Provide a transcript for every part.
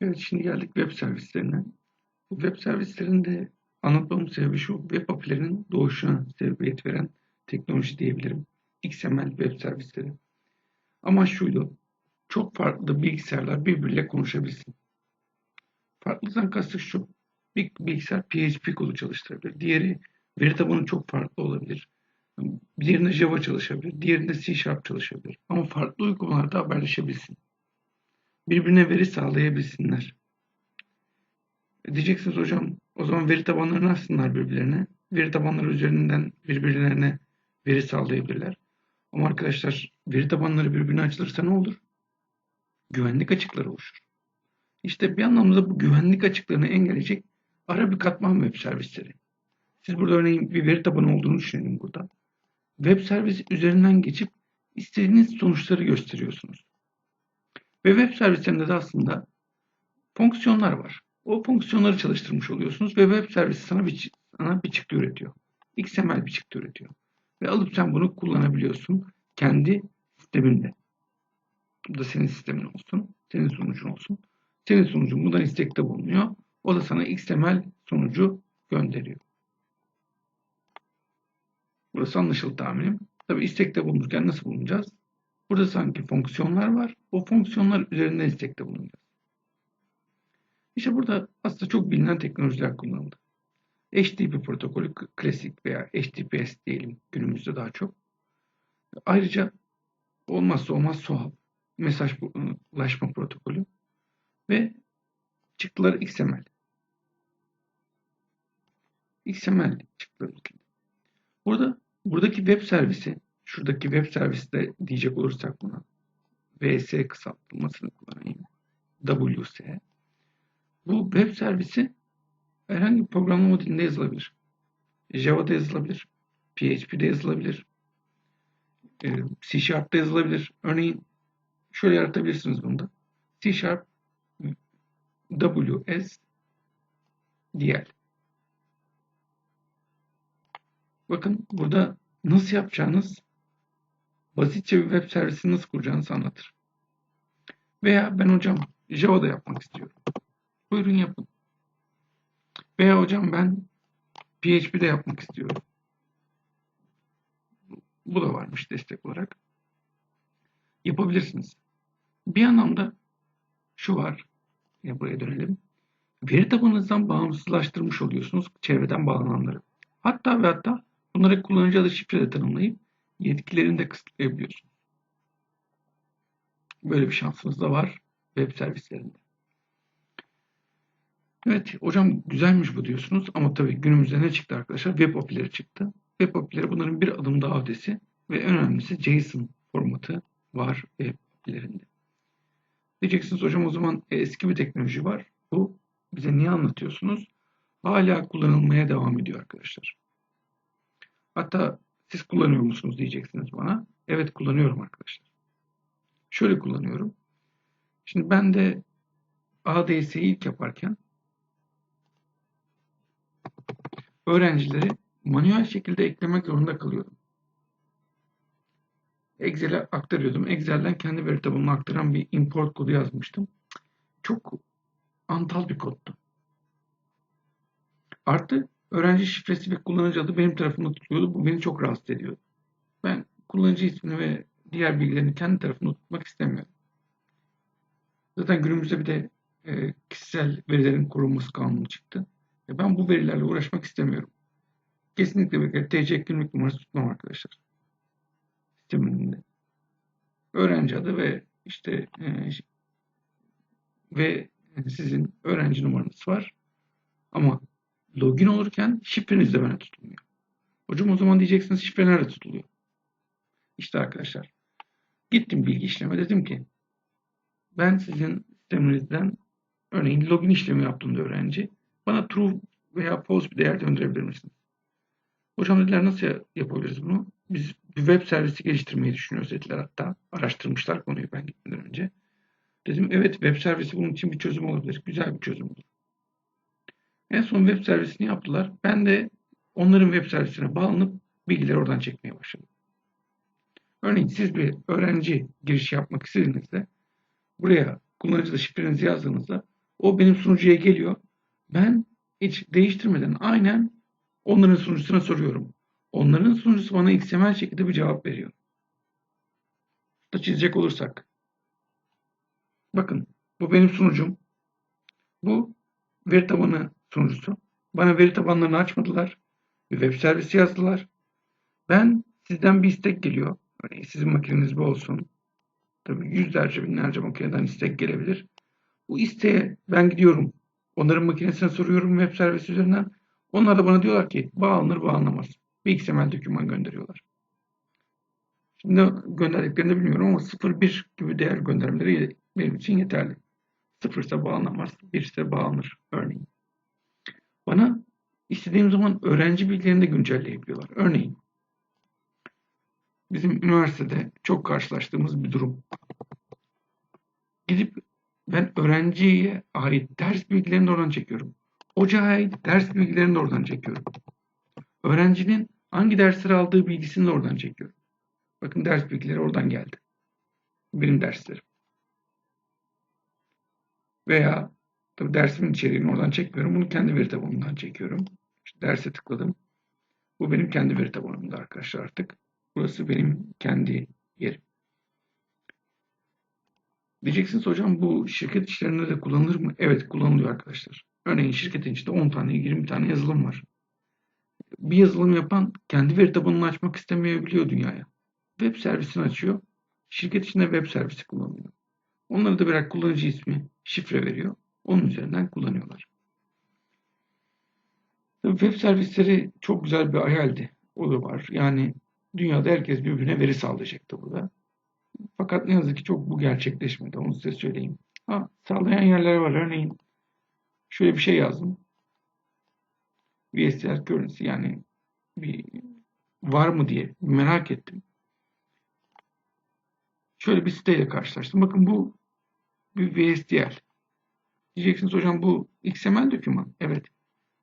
Evet şimdi geldik web servislerine. Bu web servislerinde anlatmamın sebebi şu. Web API'lerinin doğuşuna sebebiyet veren teknoloji diyebilirim. XML web servisleri. Ama şuydu. Çok farklı bilgisayarlar birbiriyle konuşabilsin. Farklıdan kastı şu. Bir bilgisayar PHP kodu çalıştırabilir. Diğeri veri tabanı çok farklı olabilir. Diğerinde Java çalışabilir. Diğerinde C Sharp çalışabilir. Ama farklı uygulamalarda haberleşebilsin birbirine veri sağlayabilsinler. E, diyeceksiniz hocam o zaman veri tabanlarını açsınlar birbirlerine. Veri tabanları üzerinden birbirlerine veri sağlayabilirler. Ama arkadaşlar veri tabanları birbirine açılırsa ne olur? Güvenlik açıkları oluşur. İşte bir anlamda bu güvenlik açıklarını engelleyecek ara bir katman web servisleri. Siz burada örneğin bir veri tabanı olduğunu düşünelim burada. Web servisi üzerinden geçip istediğiniz sonuçları gösteriyorsunuz. Ve web servislerinde de aslında fonksiyonlar var. O fonksiyonları çalıştırmış oluyorsunuz ve web servisi sana bir, sana bir çıktı üretiyor. XML bir çıktı üretiyor. Ve alıp sen bunu kullanabiliyorsun kendi sisteminde. Bu da senin sistemin olsun, senin sonucun olsun. Senin sonucun bundan istekte bulunuyor. O da sana XML sonucu gönderiyor. Burası anlaşıldı tahminim. Tabi istekte bulunurken nasıl bulunacağız? Burada sanki fonksiyonlar var. O fonksiyonlar üzerinden istekte bulunacağız. İşte burada aslında çok bilinen teknolojiler kullanıldı. HTTP protokolü klasik veya HTTPS diyelim günümüzde daha çok. Ayrıca olmazsa olmaz SOAP, mesajlaşma protokolü ve çıktılar XML. XML çıktıları. Burada buradaki web servisi şuradaki web serviste diyecek olursak buna VS kısaltılmasını kullanayım. WS. Bu web servisi herhangi bir programlama dilinde yazılabilir. Java'da yazılabilir. PHP'de yazılabilir. E, C Sharp'ta yazılabilir. Örneğin şöyle yaratabilirsiniz bunda. C Sharp WS DL. Bakın burada nasıl yapacağınız basitçe bir web servisi nasıl kuracağınızı anlatır. Veya ben hocam Java'da yapmak istiyorum. Buyurun yapın. Veya hocam ben PHP'de yapmak istiyorum. Bu da varmış destek olarak. Yapabilirsiniz. Bir anlamda şu var. Ya buraya dönelim. Veri tabanınızdan bağımsızlaştırmış oluyorsunuz çevreden bağlananları. Hatta ve hatta bunları kullanıcı adı şifre de tanımlayıp yetkilerini de kısıtlayabiliyorsunuz. Böyle bir şansınız da var web servislerinde. Evet hocam güzelmiş bu diyorsunuz ama tabii günümüzde ne çıktı arkadaşlar? Web API'leri çıktı. Web API'leri bunların bir adım daha ötesi ve en önemlisi JSON formatı var web API'lerinde. Diyeceksiniz hocam o zaman e, eski bir teknoloji var. Bu bize niye anlatıyorsunuz? Hala kullanılmaya devam ediyor arkadaşlar. Hatta siz kullanıyor musunuz diyeceksiniz bana. Evet kullanıyorum arkadaşlar. Şöyle kullanıyorum. Şimdi ben de ADS'yi ilk yaparken öğrencileri manuel şekilde eklemek zorunda kalıyordum. Excel'e aktarıyordum. Excel'den kendi veri tabanıma aktaran bir import kodu yazmıştım. Çok antal bir koddu. Artı öğrenci şifresi ve kullanıcı adı benim tarafımda tutuyordu. Bu beni çok rahatsız ediyordu. Ben kullanıcı ismini ve diğer bilgilerini kendi tarafımda tutmak istemiyorum. Zaten günümüzde bir de e, kişisel verilerin korunması kanunu çıktı. E, ben bu verilerle uğraşmak istemiyorum. Kesinlikle bir TC kimlik numarası tutmam arkadaşlar. Sistemin Öğrenci adı ve işte e, ve sizin öğrenci numaranız var. Ama login olurken şifreniz de bana tutulmuyor. Hocam o zaman diyeceksiniz şifre nerede tutuluyor? İşte arkadaşlar gittim bilgi işleme dedim ki ben sizin sisteminizden örneğin login işlemi yaptığımda öğrenci bana true veya false bir değer döndürebilir misiniz? Hocam dediler nasıl yapabiliriz bunu? Biz bir web servisi geliştirmeyi düşünüyoruz dediler hatta. Araştırmışlar konuyu ben gitmeden önce. Dedim evet web servisi bunun için bir çözüm olabilir. Güzel bir çözüm olur. En son web servisini yaptılar. Ben de onların web servisine bağlanıp bilgileri oradan çekmeye başladım. Örneğin siz bir öğrenci girişi yapmak istediğinizde buraya kullanıcı şifrenizi yazdığınızda O benim sunucuya geliyor. Ben hiç değiştirmeden aynen onların sunucusuna soruyorum. Onların sunucusu bana XML şekilde bir cevap veriyor. Da çizecek olursak. Bakın bu benim sunucum. Bu veri tabanı sunucusu. Bana veri tabanlarını açmadılar. Bir web servisi yazdılar. Ben sizden bir istek geliyor. Örneğin sizin makineniz bu olsun. Tabii yüzlerce binlerce makineden istek gelebilir. Bu isteğe ben gidiyorum. Onların makinesine soruyorum web servisi üzerinden. Onlar da bana diyorlar ki bağlanır bağlanamaz. Bir XML doküman gönderiyorlar. Şimdi gönderdiklerini bilmiyorum ama 0-1 gibi değer göndermeleri benim için yeterli. 0 ise bağlanamaz, 1 ise bağlanır örneğin. Bana istediğim zaman öğrenci bilgilerini de güncelleyebiliyorlar. Örneğin bizim üniversitede çok karşılaştığımız bir durum. Gidip ben öğrenciye ait ders bilgilerini de oradan çekiyorum. Hoca ait ders bilgilerini de oradan çekiyorum. Öğrencinin hangi dersleri aldığı bilgisini de oradan çekiyorum. Bakın ders bilgileri oradan geldi. Benim derslerim. Veya tabii dersimin içeriğini oradan çekmiyorum. Bunu kendi veri tabanımdan çekiyorum. İşte derse tıkladım. Bu benim kendi veri tabanımda arkadaşlar artık. Burası benim kendi yerim. Diyeceksiniz hocam bu şirket işlerinde de kullanılır mı? Evet kullanılıyor arkadaşlar. Örneğin şirketin içinde 10 tane 20 tane yazılım var. Bir yazılım yapan kendi veri tabanını açmak istemeyebiliyor dünyaya. Web servisini açıyor. Şirket içinde web servisi kullanıyor. Onlara da birer kullanıcı ismi, şifre veriyor. Onun üzerinden kullanıyorlar. Tabii web servisleri çok güzel bir hayaldi. O da var. Yani dünyada herkes birbirine veri sağlayacaktı burada. Fakat ne yazık ki çok bu gerçekleşmedi. Onu size söyleyeyim. Ha, sağlayan yerler var. Örneğin şöyle bir şey yazdım. VSTR currency yani bir var mı diye merak ettim. Şöyle bir siteyle karşılaştım. Bakın bu bir VSTL. Diyeceksiniz hocam bu XML doküman. Evet.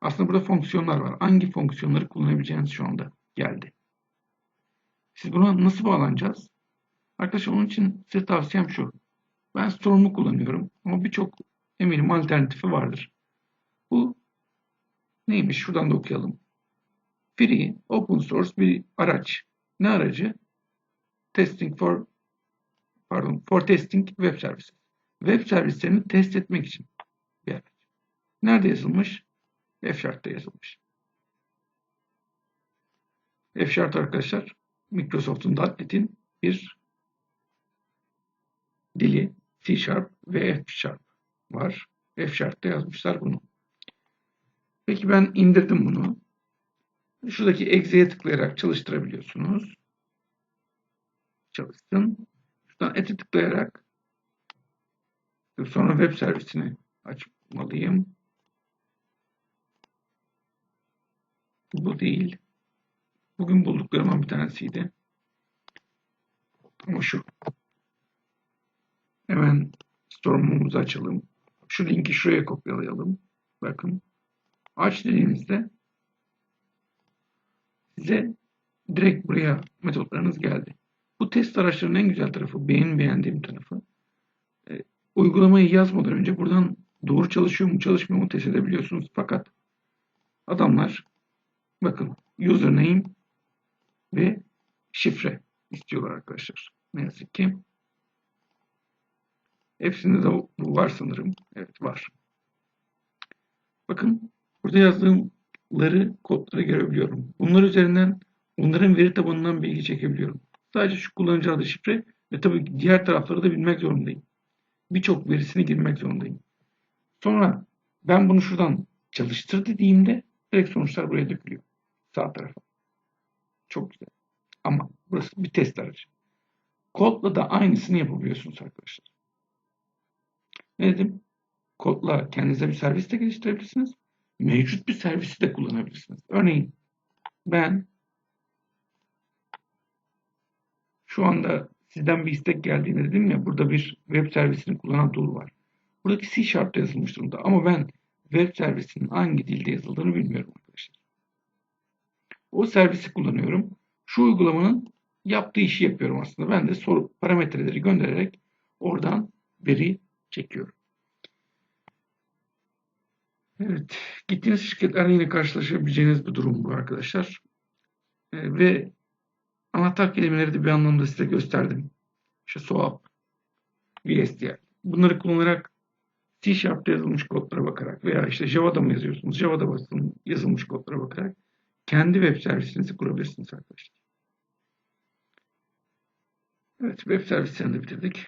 Aslında burada fonksiyonlar var. Hangi fonksiyonları kullanabileceğiniz şu anda geldi. Siz buna nasıl bağlanacağız? Arkadaşlar onun için size tavsiyem şu. Ben Storm'u kullanıyorum ama birçok eminim alternatifi vardır. Bu neymiş? Şuradan da okuyalım. Free, open source bir araç. Ne aracı? Testing for pardon, for testing web services. Web servislerini test etmek için. Nerede yazılmış? F-Sharp'ta yazılmış. F-Sharp arkadaşlar Microsoft'un .NET'in bir dili C Sharp ve F Sharp var. F Sharp'ta yazmışlar bunu. Peki ben indirdim bunu. Şuradaki exe'ye tıklayarak çalıştırabiliyorsunuz. Çalışsın. Şuradan eti tıklayarak sonra web servisini açmalıyım. Bu değil. Bugün bulduklarımdan bir tanesiydi. Ama şu. Hemen Storm'umuzu açalım. Şu linki şuraya kopyalayalım. Bakın. Aç dediğinizde size direkt buraya metotlarınız geldi. Bu test araçlarının en güzel tarafı, beğen beğendiğim tarafı. E, uygulamayı yazmadan önce buradan doğru çalışıyor mu çalışmıyor mu test edebiliyorsunuz. Fakat adamlar bakın username ve şifre istiyorlar arkadaşlar. Ne yazık ki. Hepsinde de bu var sanırım. Evet var. Bakın burada yazdığımları kodları görebiliyorum. Bunlar üzerinden onların veri tabanından bilgi çekebiliyorum. Sadece şu kullanıcı adı şifre ve tabii diğer tarafları da bilmek zorundayım. Birçok verisini girmek zorundayım. Sonra ben bunu şuradan çalıştır dediğimde direkt sonuçlar buraya dökülüyor. Sağ tarafa. Çok güzel. Ama burası bir test aracı. Kodla da aynısını yapabiliyorsunuz arkadaşlar. Ne dedim? Kodla kendinize bir servis de geliştirebilirsiniz. Mevcut bir servisi de kullanabilirsiniz. Örneğin ben şu anda sizden bir istek geldiğini dedim ya burada bir web servisini kullanan tool var. Buradaki C Sharp'ta yazılmış durumda ama ben web servisinin hangi dilde yazıldığını bilmiyorum arkadaşlar. O servisi kullanıyorum. Şu uygulamanın yaptığı işi yapıyorum aslında. Ben de soru parametreleri göndererek oradan veri çekiyorum. Evet, gittiğiniz şirketlerle yine karşılaşabileceğiniz bir durum bu arkadaşlar. Ee, ve anahtar kelimeleri de bir anlamda size gösterdim. İşte SOAP, VSTL. Bunları kullanarak C Sharp'ta yazılmış kodlara bakarak veya işte Java'da mı yazıyorsunuz? Java'da yazılmış kodlara bakarak kendi web servisinizi kurabilirsiniz arkadaşlar. Evet, web servislerini bitirdik.